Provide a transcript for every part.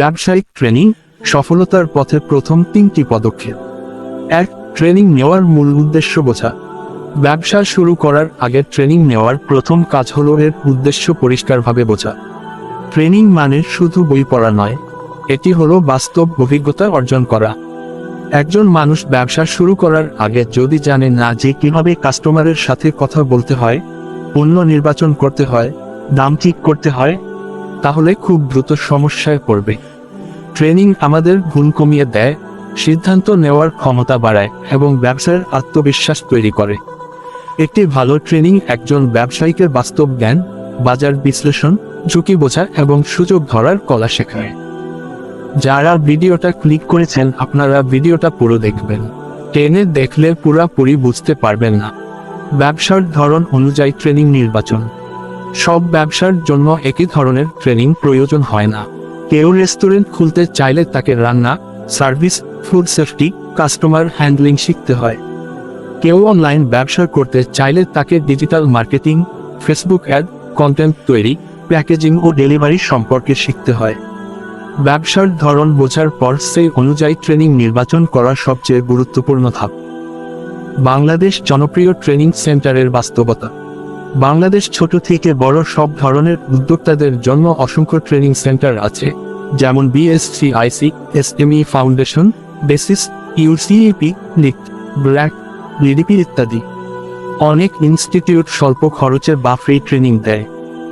ব্যবসায়িক ট্রেনিং, সফলতার পথে প্রথম তিনটি পদক্ষেপ। এক, ট্রেনিং নেওয়ার মূল উদ্দেশ্য বোঝা। ব্যবসা শুরু করার আগে ট্রেনিং নেওয়ার প্রথম কাজ হলো এর উদ্দেশ্য পরিষ্কারভাবে বোঝা। ট্রেনিং মানে শুধু বই পড়া নয়, এটি হলো বাস্তব অভিজ্ঞতা অর্জন করা। একজন মানুষ ব্যবসা শুরু করার আগে যদি জানে না যে কীভাবে কাস্টমারের সাথে কথা বলতে হয়, পণ্য নির্বাচন করতে হয়, দাম ঠিক করতে হয় তাহলে খুব দ্রুত সমস্যায় পড়বে। ট্রেনিং আমাদের ভুল কমিয়ে দেয়, সিদ্ধান্ত নেওয়ার ক্ষমতা বাড়ায় এবং ব্যবসার আত্মবিশ্বাস তৈরি করে। একটি ভালো ট্রেনিং একজন ব্যবসায়ীকে বাস্তব জ্ঞান, বাজার বিশ্লেষণ, ঝুঁকি বোঝা এবং সুযোগ ধরার কলা শেখায়। যারা ভিডিওটা ক্লিক করেছেন আপনারা ভিডিওটা পুরো দেখবেন। টেনে দেখলে পুরাপুরি বুঝতে পারবেন না। ব্যবসার ধরন অনুযায়ী ট্রেনিং নির্বাচন। সব ব্যবসার জন্য একই ধরনের ট্রেনিং প্রয়োজন হয় না। কেউ রেস্টুরেন্ট খুলতে চাইলে তাকে রান্না service food safety customer handling শিখতে হয়। কেউ অনলাইন ব্যবসা করতে চাইলে তাকে digital marketing Facebook ad content তৈরি প্যাকেজিং ও ডেলিভারি সম্পর্কে শিখতে হয়। ব্যবসার ধরন বোঝার পর সেই অনুযায়ী ট্রেনিং নির্বাচন করা সবচেয়ে গুরুত্বপূর্ণ ধাপ। বাংলাদেশ জনপ্রিয় ট্রেনিং সেন্টারের বাস্তবতা। বাংলাদেশ ছোট থেকে বড় সব ধরনের উদ্যোক্তাদের জন্য অসংখ্য ট্রেনিং সেন্টার আছে, যেমন BSC IC SME foundation BASIS UCEP leak BRAC লিডিপি ইত্যাদি। অনেক ইনস্টিটিউট স্বল্প খরচে বা ফ্রি ট্রেনিং দেয়।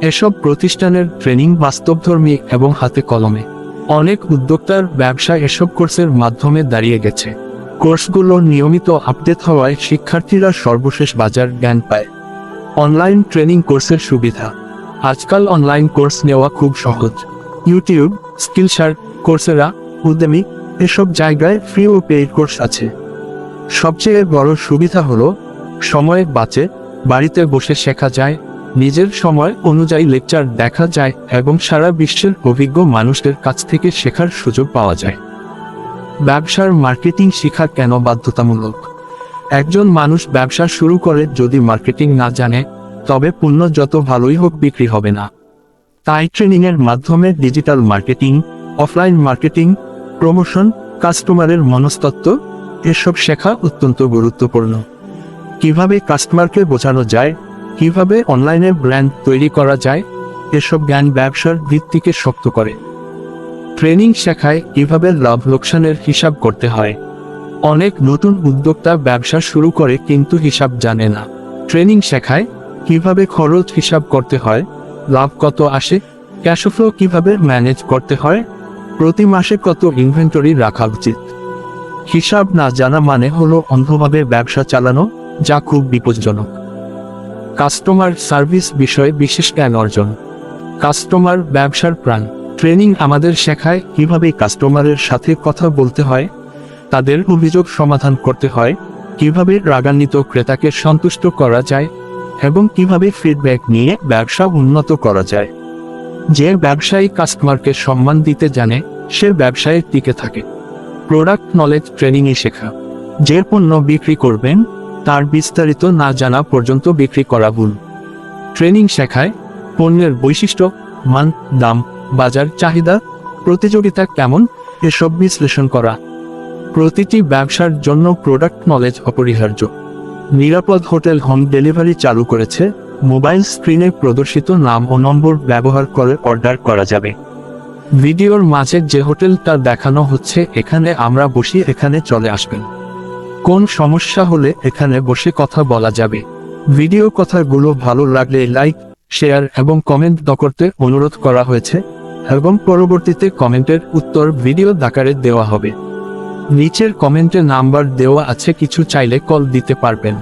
এসব প্রতিষ্ঠানের ট্রেনিং বাস্তবধর্মী এবং হাতে কলমে। অনেক উদ্যোক্তার ব্যবসা এসব কোর্সের মাধ্যমে দাঁড়িয়ে গেছে। কোর্সগুলো নিয়মিত আপডেট হওয়ায় শিক্ষার্থীরা সর্বশেষ বাজার জ্ঞান পায়। অনলাইন ট্রেনিং কোর্সের সুবিধা। আজকাল অনলাইন কোর্স নেওয়া খুব সহজ। ইউটিউব স্কিলশার কোর্সেরা উদ্যমী এসব জায়গায় ফ্রি ও পেইড কোর্স আছে। সবচেয়ে বড় সুবিধা হলো, সময় বাঁচে, বাড়িতে বসে শেখা যায়, নিজের সময় অনুযায়ী লেকচার দেখা যায় এবং সারা বিশ্বের অভিজ্ঞ মানুষদের কাছ থেকে শেখার সুযোগ পাওয়া যায়। ব্যবসার মার্কেটিং শেখা কেন বাধ্যতামূলক? একজন মানুষ ব্যবসা শুরু করে যদি মার্কেটিং না জানে, তবে পণ্য যত ভালোই হোক বিক্রি হবে না। তাই ট্রেনিং এর মাধ্যমে digital marketing, offline marketing, promotion, কাস্টমারের মনস্তত্ত্ব, এসব শেখা অত্যন্ত গুরুত্বপূর্ণ। কীভাবে কাস্টমারকে বোঝানো যায়, কীভাবে অনলাইনে ব্র্যান্ড তৈরি করা যায়, এসব জ্ঞান ব্যবসার ভিত্তিকে শক্ত করে। ট্রেনিং শেখায় কীভাবে লাভ লোকসানের হিসাব করতে হয়। অনেক নতুন উদ্যোক্তা ব্যবসা শুরু করে কিন্তু হিসাব জানে না। ট্রেনিং শেখায়, কীভাবে খরচ হিসাব করতে হয়, লাভ কত আসে ক্যাশ ফ্লো কীভাবে ম্যানেজ করতে হয়, প্রতি মাসে কত ইনভেন্টরি রাখা উচিত। হিসাব না জানা মানে হলো অন্ধভাবে ব্যবসা চালানো, যা খুব বিপজ্জনক। কাস্টমার সার্ভিস বিষয়ে বিশেষ জ্ঞান অর্জন। কাস্টমার ব্যবসার প্রাণ। ট্রেনিং আমাদের শেখায় কীভাবে কাস্টমারের সাথে কথা বলতে হয় তাদের অভিযোগ সমাধান করতে হয়, কীভাবে রাগান্বিত ক্রেতাকে সন্তুষ্ট করা যায় এবং কীভাবে ফিডব্যাক নিয়ে ব্যবসা উন্নত করা যায়। যে ব্যবসায়ী কাস্টমারকে সম্মান দিতে জানে, সে ব্যবসায়ের টিকে থাকে। প্রোডাক্ট নলেজ ট্রেনিংয়ে শেখা। যে পণ্য বিক্রি করবেন, তার বিস্তারিত না জানা পর্যন্ত বিক্রি করা ভুল। ট্রেনিং শেখায়, পণ্যের বৈশিষ্ট্য, মান, দাম, বাজার চাহিদা, প্রতিযোগিতা কেমন, এসব বিশ্লেষণ করা। প্রতিটি ব্যবসার জন্য প্রোডাক্ট নলেজ অপরিহার্য। নিরাপদ হোটেল হোম ডেলিভারি চালু করেছে মোবাইল স্ক্রিনে প্রদর্শিত নাম ও নম্বর ব্যবহার করে অর্ডার করা যাবে। ভিডিওর মাঝে যে হোটেলটা দেখানো হচ্ছে, এখানে আমরা বসি, এখানে চলে আসবেন। কোন সমস্যা হলে এখানে বসে কথা বলা যাবে। ভিডিও কথাগুলো ভালো লাগলে লাইক শেয়ার এবং কমেন্ট দ করতে অনুরোধ করা হয়েছে, এবং পরবর্তীতে কমেন্টের উত্তর ভিডিও দাকারে দেওয়া হবে। নিচের কমেন্টে নাম্বার দেওয়া আছে, কিছু চাইলে কল দিতে পারবেন।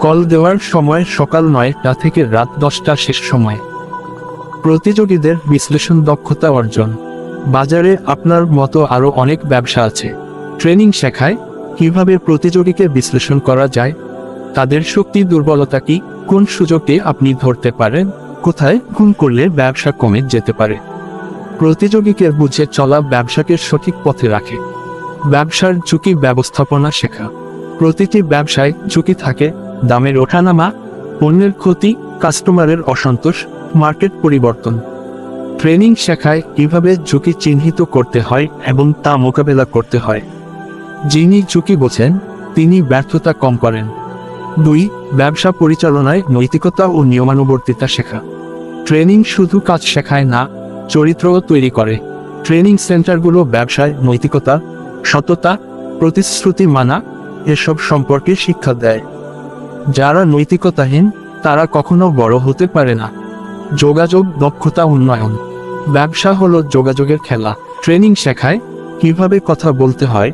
কল দেওয়ার সময় সকাল নয়টা থেকে রাত দশটা শেষ সময়। প্রতিযোগীদের বিশ্লেষণ দক্ষতা অর্জন। বাজারে আপনার মতো আরও অনেক ব্যবসা আছে। ট্রেনিং শেখায়। কীভাবে প্রতিযোগীকে বিশ্লেষণ করা যায়? তাদের শক্তি দুর্বলতা কি? কোন সুযোগটি আপনি ধরতে পারেন? কোথায় ভুল করলে ব্যবসা কমে যেতে পারে? প্রতিযোগীকে বুঝে চলা ব্যবসাকে সঠিক পথে রাখে। ব্যবসার ঝুঁকি ব্যবস্থাপনা শেখা। প্রতিটি ব্যবসায় ঝুঁকি থাকে দামের ওঠানামা, পণ্যের ক্ষতি, কাস্টমারের অসন্তোষ, মার্কেট পরিবর্তন। ট্রেনিং শেখায় কীভাবে ঝুঁকি চিহ্নিত করতে হয় এবং তা মোকাবেলা করতে হয়। যিনি ঝুঁকি বোঝেন, তিনি ব্যর্থতা কম করেন। দুই, ব্যবসা পরিচালনায় নৈতিকতা ও নিয়মানুবর্তিতা শেখা। ট্রেনিং শুধু কাজ শেখায় না, চরিত্রও তৈরি করে। ট্রেনিং সেন্টারগুলো ব্যবসায় নৈতিকতা সততা, প্রতিশ্রুতি মানা এসব সম্পর্কে শিক্ষা দেয়। যারা নৈতিকতাহীন, তারা কখনো বড় হতে পারে না। যোগাযোগ, দক্ষতা, উন্নয়ন। ব্যবসা হলো যোগাযোগের খেলা। ট্রেনিং শেখায় কীভাবে কথা বলতে হয়,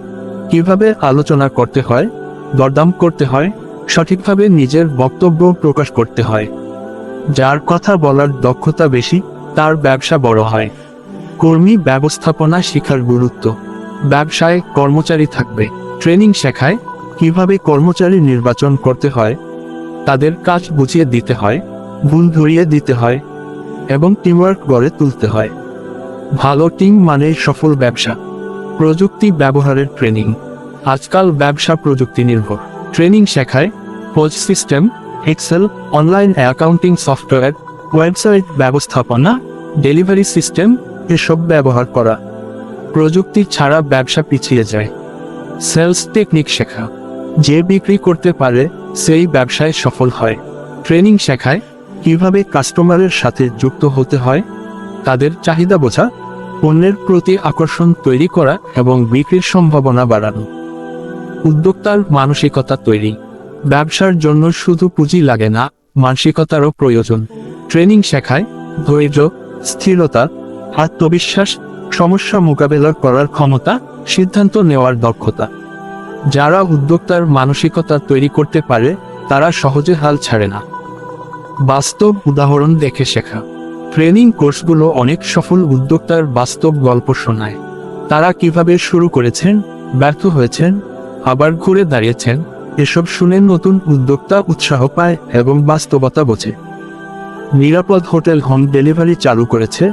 কীভাবে আলোচনা করতে হয়, দরদাম করতে হয়, সঠিকভাবে নিজের বক্তব্য প্রকাশ করতে হয়। যার কথা বলার দক্ষতা বেশি, তার ব্যবসা বড় হয়। কর্মী ব্যবস্থাপনা শিখার গুরুত্ব। ব্যবসায় কর্মচারী থাকবে। ট্রেনিং শেখায় কীভাবে কর্মচারী নির্বাচন করতে হয়, তাদের কাজ বুঝিয়ে দিতে হয়, ভুল ধরিয়ে দিতে হয়, এবং টিমওয়ার্ক গড়ে তুলতে হয়। ভালো টিম মানে সফল ব্যবসা। প্রযুক্তি ব্যবহারের ট্রেনিং আজকাল ব্যবসা প্রযুক্তি নির্ভর। ট্রেনিং শেখায় POS system Excel online accounting software website ব্যবস্থাপনা ডেলিভারি সিস্টেম এসব ব্যবহার করা। প্রযুক্তি ছাড়া ব্যবসা পিছিয়ে যায়। সেলস টেকনিক শেখা। যে বিক্রি করতে পারে, সেই ব্যবসায় সফল হয়। ট্রেনিং শেখায়, কীভাবে কাস্টমারের সাথে যুক্ত হতে হয়, তাদের চাহিদা বোঝা, পণ্যের প্রতি আকর্ষণ তৈরি করা এবং বিক্রির সম্ভাবনা বাড়ানো। উদ্যোক্তার মানসিকতা তৈরি। ব্যবসার জন্য শুধু পুঁজি লাগে না, মানসিকতারও প্রয়োজন। ট্রেনিং শেখায়, ধৈর্য, স্থিরতা, আত্মবিশ্বাস সমস্যা মোকাবেলা করার ক্ষমতা, সিদ্ধান্ত নেওয়ার দক্ষতা। যারা উদ্যোক্তার মানসিকতা তৈরি করতে পারে, তারা সহজে হাল ছাড়ে না। বাস্তব উদাহরণ দেখে শেখা। ট্রেনিং কোর্সগুলো অনেক সফল উদ্যোক্তার বাস্তব গল্প শোনায়। তারা কীভাবে শুরু করেছেন, ব্যর্থ হয়েছেন, আবার ঘুরে দাঁড়িয়েছেন, এসব শুনে নতুন উদ্যোক্তা উৎসাহ পায় এবং বাস্তবতা বোঝে। নিরাপদ হোটেল হোম ডেলিভারি চালু করেছে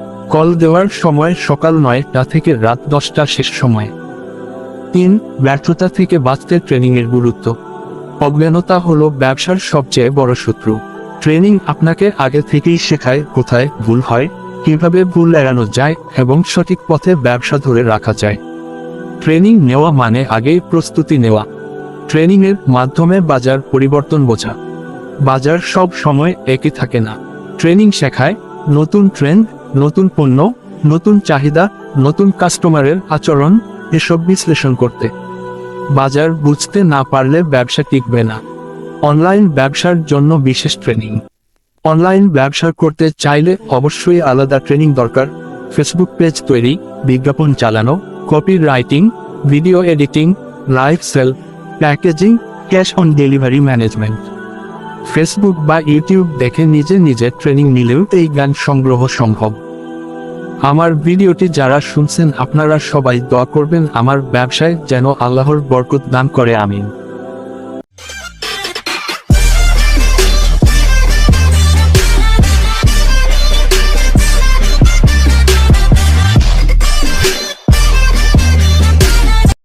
কল দেওয়ার সময় সকাল নয়টা থেকে রাত দশটা শেষ সময়। তিন, ব্যর্থতা থেকে বাঁচতে ট্রেনিংয়ের গুরুত্ব। অজ্ঞানতা হলো ব্যবসার সবচেয়ে বড় শত্রু। ট্রেনিং আপনাকে আগে থেকেই শেখায় কোথায় ভুল হয়, কীভাবে ভুল এড়ানো যায় এবং সঠিক পথে ব্যবসা ধরে রাখা যায়। ট্রেনিং নেওয়া মানে আগেই প্রস্তুতি নেওয়া। ট্রেনিংয়ের মাধ্যমে বাজার পরিবর্তন বোঝা। বাজার সব সময় একই থাকে না। ট্রেনিং শেখায় নতুন ট্রেন্ড নতুন পণ্য, নতুন চাহিদা, নতুন কাস্টমারের আচরণ এসব বিশ্লেষণ করতে। বাজার বুঝতে না পারলে ব্যবসা টিকবে না। অনলাইন ব্যবসার জন্য বিশেষ ট্রেনিং অনলাইন ব্যবসা করতে চাইলে অবশ্যই আলাদা ট্রেনিং দরকার। ফেসবুক পেজ তৈরি, বিজ্ঞাপন চালানো copy writing video editing live sale packaging cash on delivery management Facebook বা ইউটিউব দেখে নিজে নিজে ট্রেনিং নিলেও এই গান সংগ্রহ সম্ভব। আমার ভিডিওটি যারা শুনছেন, আপনারা সবাই দোয়া করবেন আমার ব্যবসায় যেন আল্লাহর বরকত দান করে, আমিন।